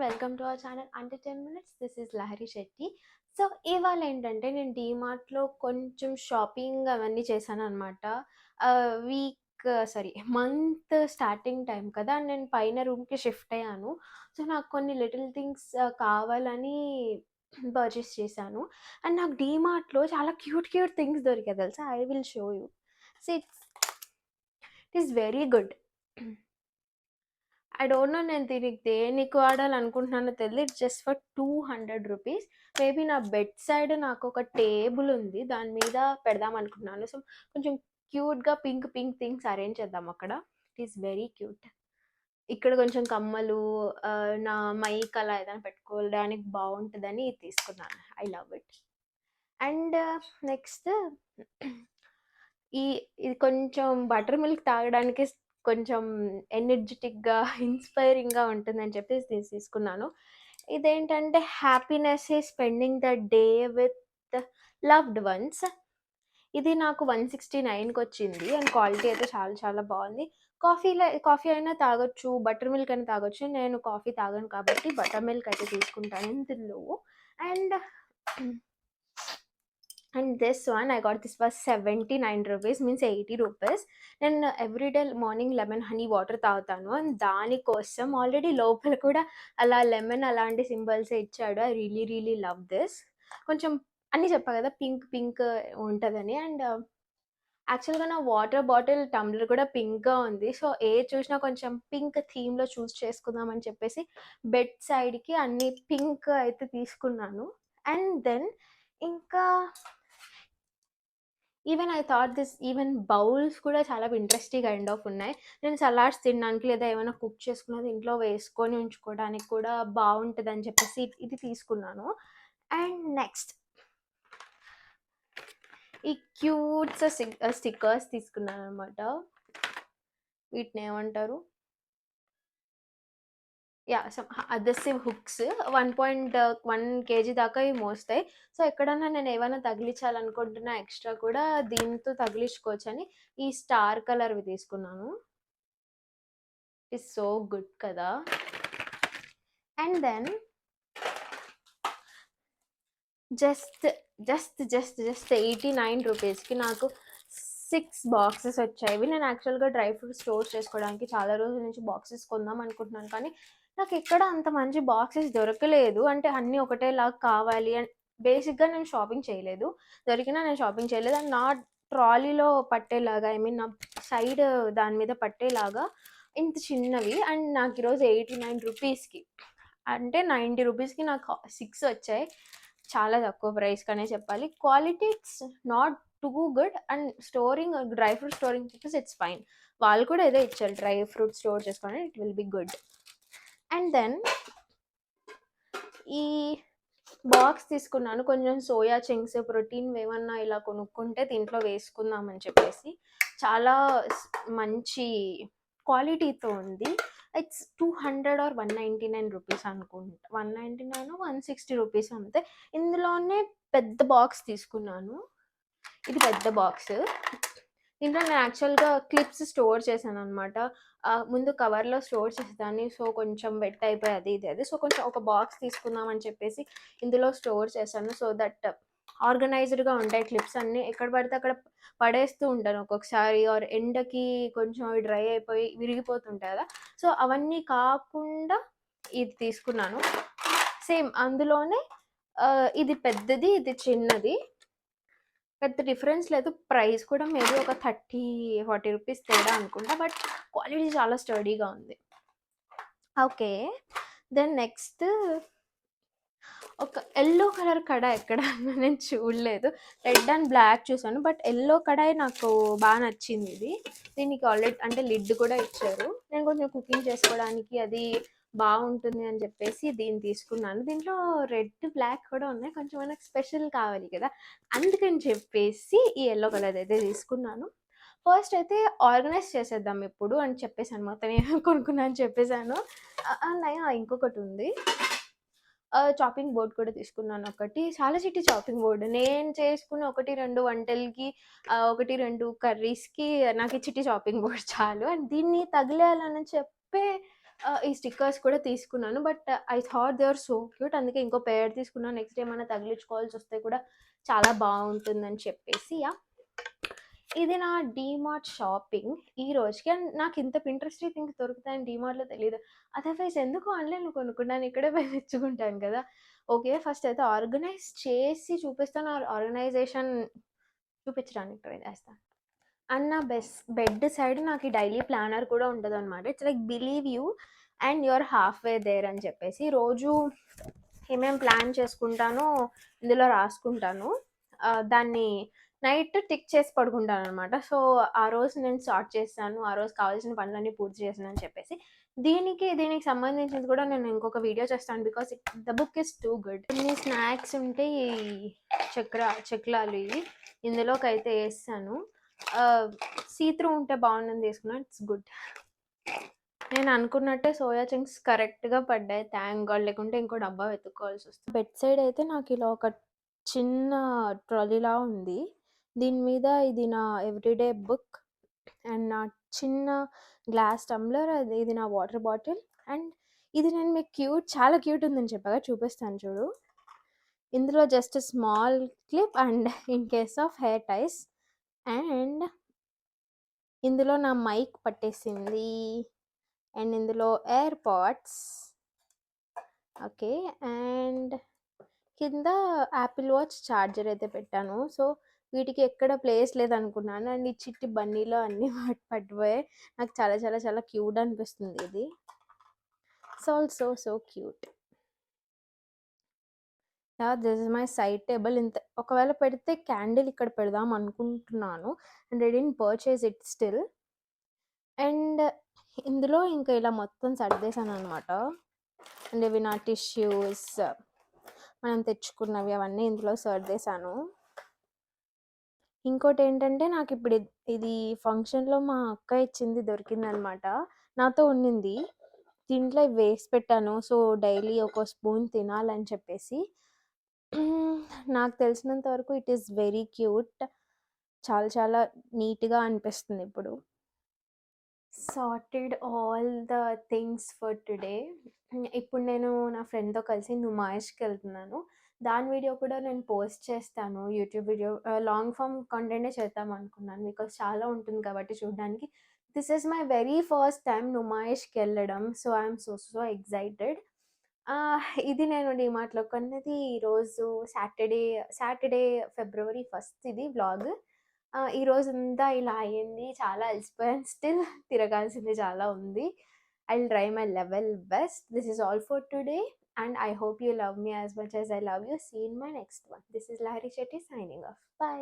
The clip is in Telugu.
And welcome to our channel అంటే ten minutes this is Lahari Shetty so ఇవాళ ఏంటంటే నేను డీమార్ట్లో కొంచెం షాపింగ్ అవన్నీ చేశాను అనమాట week sorry month starting time కదా నేను పైన రూమ్కి షిఫ్ట్ అయ్యాను. సో నాకు కొన్ని లిటిల్ థింగ్స్ కావాలని పర్చేస్ చేశాను. అండ్ నాకు డీమార్ట్లో చాలా క్యూట్ క్యూట్ థింగ్స్ దొరికాయి తెలుసా? I will show you so it's it is very good I don't know నేను దీనికి దేనికి వాడాలనుకుంటున్నానో తెలియదు it's just for two hundred rupees maybe నా బెడ్ సైడ్ నాకు ఒక టేబుల్ ఉంది. దాని మీద పెడదాం అనుకుంటున్నాను. సో కొంచెం క్యూట్గా పింక్ పింక్ థింగ్స్ అరేంజ్ చేద్దాం అక్కడ. ఇట్ ఈస్ వెరీ క్యూట్ ఇక్కడ కొంచెం కమ్మలు నా మైక్ అలా ఏదైనా పెట్టుకోవడానికి బాగుంటుందని ఇది తీసుకున్నాను. I love it and next ఈ ఇది కొంచెం బటర్ మిల్క్ తాగడానికి కొంచెం ఎనర్జెటిక్గా ఇన్స్పైరింగ్గా ఉంటుందని చెప్పి నేను తీసుకున్నాను. ఇదేంటంటే హ్యాపీనెస్ ఈ spending the day with loved ones. ఇది నాకు వన్ సిక్స్టీ నైన్కి వచ్చింది అండ్ క్వాలిటీ అయితే చాలా చాలా బాగుంది. కాఫీలో కాఫీ అయినా తాగొచ్చు బటర్ మిల్క్ అయినా తాగొచ్చు. నేను కాఫీ తాగను కాబట్టి బటర్ మిల్క్ అయితే తీసుకుంటాను ఇందులో. And and this one I got this was seventy nine rupees means eighty rupees నేను everyday morning lemon honey water తాగుతాను. అండ్ దానికోసం ఆల్రెడీ లోపల కూడా అలా లెమన్ అలాంటి సింబల్స్ ఇచ్చాడు. I really really love this కొంచెం అన్నీ చెప్పా కదా పింక్ పింక్ ఉంటుందని. అండ్ యాక్చువల్గా నా వాటర్ బాటిల్ టంబ్లర్ కూడా పింక్గా ఉంది. సో ఏ చూసినా కొంచెం పింక్ థీమ్లో చూస్ చేసుకుందాం అని చెప్పేసి బెడ్ సైడ్కి అన్ని పింక్ అయితే తీసుకున్నాను. అండ్ దెన్ ఇంకా even I thought this even bowls కూడా చాలా ఇంట్రెస్టింగ్ కైండ్ ఆఫ్ ఉన్నాయి. నేను సలాడ్స్ తినడానికి లేదా ఏమైనా కుక్ చేసుకున్నది ఇంట్లో వేసుకొని ఉంచుకోవడానికి కూడా బాగుంటుంది అని చెప్పేసి ఇది- తీసుకున్నాను. అండ్ నెక్స్ట్ ఈ క్యూట్స్ స్టిక్కర్స్ తీసుకున్నాను అనమాట వీటిని ఏమంటారు? Yeah some adhesive hooks. One point uh, one KG దాకా ఇవి మోస్తాయి సో ఎక్కడన్నా నేను ఏమైనా తగిలించాలనుకుంటున్నా ఎక్స్ట్రా కూడా దీంతో తగిలించుకోవచ్చు అని ఈ స్టార్ కలర్వి తీసుకున్నాను. ఇట్ సో గుడ్ కదా. And then just just just just eighty nine రూపీస్కి నాకు సిక్స్ బాక్సెస్ వచ్చాయి. ఇవి నేను యాక్చువల్గా డ్రై ఫ్రూట్స్ స్టోర్ చేసుకోవడానికి చాలా రోజుల నుంచి బాక్సెస్ కొందాం అనుకుంటున్నాను. కానీ నాకు ఎక్కడ అంత మంచి బాక్సెస్ దొరకలేదు. అంటే అన్నీ ఒకటేలాగా కావాలి అండ్ బేసిక్గా నేను షాపింగ్ చేయలేదు. దొరికినా నేను షాపింగ్ చేయలేదు. అండ్ నా ట్రాలీలో పట్టేలాగా ఐ మీన్ నా సైడ్ దాని మీద పట్టేలాగా ఇంత చిన్నవి. అండ్ నాకు ఈరోజు ఎయిటీ నైన్ రూపీస్కి అంటే నైంటీ రూపీస్కి నాకు సిక్స్ వచ్చాయి. చాలా తక్కువ ప్రైస్కనే చెప్పాలి. Quality it's not too good. And storing dry fruit storing it's fine. వాళ్ళు కూడా ఏదో ఇచ్చారు. డ్రై ఫ్రూట్ స్టోర్ చేసుకోండి it will be good. And then ఈ బాక్స్ తీసుకున్నాను. కొంచెం సోయా చింగ్స్ ప్రోటీన్ ఏమన్నా ఇలా కొనుక్కుంటే దీంట్లో వేసుకుందామని చెప్పేసి. చాలా మంచి క్వాలిటీతో ఉంది. It's two hundred or one ninety nine rupees అనుకుంటా. One ninety nine one sixty rupees అంతే. ఇందులోనే పెద్ద బాక్స్ తీసుకున్నాను. ఇది పెద్ద బాక్స్ దీంట్లో నేను యాక్చువల్గా క్లిప్స్ స్టోర్ చేశాను అనమాట ముందు కవర్లో స్టోర్ చేసేదాన్ని. సో కొంచెం వెట్ అయిపోయి అది ఇది అది. సో కొంచెం ఒక బాక్స్ తీసుకుందామని చెప్పేసి ఇందులో స్టోర్ చేశాను. సో దట్ ఆర్గనైజ్డ్గా ఉంటాయి క్లిప్స్ అన్నీ. ఎక్కడ పడితే అక్కడ పడేస్తూ ఉంటాను ఒక్కొక్కసారి. ఆర్ ఎండకి కొంచెం అవి డ్రై అయిపోయి విరిగిపోతుంటాయి కదా. సో అవన్నీ కాకుండా ఇది తీసుకున్నాను. సేమ్ అందులోనే ఇది పెద్దది ఇది చిన్నది. పెద్ద డిఫరెన్స్ లేదు. ప్రైస్ కూడా మేబీ ఒక థర్టీ ఫార్టీ రూపీస్ తేడా అనుకుంటా. బట్ క్వాలిటీ చాలా స్టడీగా ఉంది. ఓకే. దెన్ నెక్స్ట్ ఒక ఎల్లో కలర్ కడాయి ఎక్కడ నేను చూడలేదు. రెడ్ అండ్ బ్లాక్ చూసాను. బట్ ఎల్లో కడాయి నాకు బాగా నచ్చింది ఇది. దీనికి ఆల్రెడీ అంటే లిడ్ కూడా ఇచ్చారు. నేను కొంచెం కుకింగ్ చేసుకోవడానికి అది బాగుంటుంది అని చెప్పేసి దీన్ని తీసుకున్నాను. దీంట్లో రెడ్ బ్లాక్ కూడా ఉన్నాయి. కొంచెం మనకు స్పెషల్ కావాలి కదా. అందుకని చెప్పేసి ఈ ఎల్లో కలర్ అయితే తీసుకున్నాను. ఫస్ట్ అయితే ఆర్గనైజ్ చేసేద్దాం ఇప్పుడు అని చెప్పేసాను. మొత్తం నేను కొనుక్కున్నాను చెప్పేసాను. ఆ, ఇంకొకటి ఉంది. చాపింగ్ బోర్డ్ కూడా తీసుకున్నాను ఒకటి. చాలా చిట్టి చాపింగ్ బోర్డ్ నేను చేసుకున్న ఒకటి రెండు వంటలకి ఒకటి రెండు కర్రీస్కి నాకు ఈ చిట్టి చాపింగ్ బోర్డ్ చాలు. అండ్ దీన్ని తగిలేయాలని చెప్పే ఈ స్టిక్కర్స్ కూడా తీసుకున్నాను. But I thought they are so cute. అందుకే ఇంకో పేర్ తీసుకున్నాను. నెక్స్ట్ డేమైనా తగిలించుకోవాల్సి వస్తే కూడా చాలా బాగుంటుందని చెప్పేసి యా ఇది నా డీమార్ట్ షాపింగ్ ఈ రోజుకి. అండ్ నాకు ఇంత పింట్రెస్టీ థింగ్స్ దొరుకుతాయని డీమార్ట్‌లో తెలియదు అదర్‌వైజ్ ఎందుకు ఆన్‌లైన్‌లో కొనుక్కుంటాను. ఇక్కడే పోయి తెచ్చుకుంటాను కదా! ఓకే. ఫస్ట్ అయితే ఆర్గనైజ్ చేసి చూపిస్తాను. ఆర్గనైజేషన్ చూపించడానికి ట్రై చేస్తాను అండ్ నా బెస్ బెడ్ సైడ్ నాకు ఈ డైలీ ప్లానర్ కూడా ఉంటదనమాట. It's like believe you and your half way there అని చెప్పేసి రోజు ఏమేం ప్లాన్ చేసుకుంటానో ఇందులో రాసుకుంటాను. దాన్ని నైట్ టిక్ చేసి పడుకుంటాను అనమాట సో, ఆ రోజు నేను స్టార్ట్ చేస్తాను ఆ రోజు కావాల్సిన పనులన్నీ పూర్తి చేశానని చెప్పేసి. దీనికి దీనికి సంబంధించింది కూడా నేను ఇంకొక వీడియో చేస్తాను. Because the book is too good. కొన్ని స్నాక్స్ ఉంటే చక్ర చెక్లాలు ఇవి ఇందులోకి అయితే వేస్తాను సీత్రూ ఉంటే బాగుందని తీసుకున్నా ఇట్స్ గుడ్. నేను అనుకున్నట్టే సోయా చంక్స్ కరెక్ట్‌గా పడ్డాయి. Thank God. లేకుంటే ఇంకో డబ్బా వెతుక్కోవాల్సొస్తుంది. బెడ్ సైడ్ అయితే నాకు ఇలా ఒక చిన్న ట్రాలీలా ఉంది. దీని మీద ఇది నా ఎవ్రీడే బుక్ అండ్ నా చిన్న గ్లాస్ టంబ్లర్ అది ఇది నా వాటర్ బాటిల్ అండ్ ఇది నేను మీకు క్యూట్ చాలా క్యూట్ ఉందని చెప్పగా చూపిస్తాను చూడు. ఇందులో just small clip and in case of hair ties and ఇందులో నా మైక్ పట్టేసింది. అండ్ ఇందులో ఎయిర్ పాడ్స్. ఓకే. అండ్ కింద యాపిల్ వాచ్ చార్జర్ అయితే పెట్టాను. సో, వీటికి ఎక్కడ ప్లేస్ లేదనుకున్నాను. అండ్ ఈ చిట్టి బన్నీలో అన్నీ పట్ పట్టిపోయాయి. నాకు చాలా చాలా చాలా క్యూట్ అనిపిస్తుంది ఇది. It's all so so cute. Yeah this is my side table. ఇంత ఒకవేళ పెడితే క్యాండిల్ ఇక్కడ పెడదాం అనుకుంటున్నాను. And I didn't purchase it still. And ఇందులో ఇంకా ఇలా మొత్తం సర్దేశాననమాట. అండ్ ఇవి నా టిష్యూస్ మనం తెచ్చుకున్నవి అవన్నీ ఇందులో సర్దేశాను. ఇంకోటేంటంటే నాకు ఇప్పుడు ఇది ఫంక్షన్‌లో మా అక్క ఇచ్చింది దొరికిందనమాట. నాతో ఉన్నింది. దీంట్లో వేసి పెట్టాను. సో, డైలీ ఒక స్పూన్ తినాలని చెప్పేసి. నాకు తెలిసినంత వరకు ఇట్ ఈస్ వెరీ క్యూట్. చాలా చాలా నీట్‌గా అనిపిస్తుంది ఇప్పుడు. Sorted all the things for today. ఇప్పుడు నేను నా ఫ్రెండ్‌తో కలిసి నుమాయిష్‌కెళ్తున్నాను. దాని వీడియో కూడా నేను పోస్ట్ చేస్తాను. YouTube video ah, long form కంటెంటే చేద్దామనుకున్నాను. బికాజ్ చాలా ఉంటుంది కాబట్టి చూడడానికి. This is my very first time నుమాయిష్‌కెళ్ళడం. So, I am so so excited. ఇది నేను డీమార్ట్‌లో కొన్నది ఈరోజు సాటర్‌డే సాటర్‌డే ఫిబ్రవరి ఫస్ట్ ఇది వ్లాగ్. ఆహ్, రోజు అంతా ఇలా అయింది. చాలా అలసిపోయాను. స్టిల్ తిరగాల్సింది చాలా ఉంది. I will try my level best. This is all for today and I hope you love me as much as I love you. See you in my next one. This is Lahari Shetty signing off. Bye.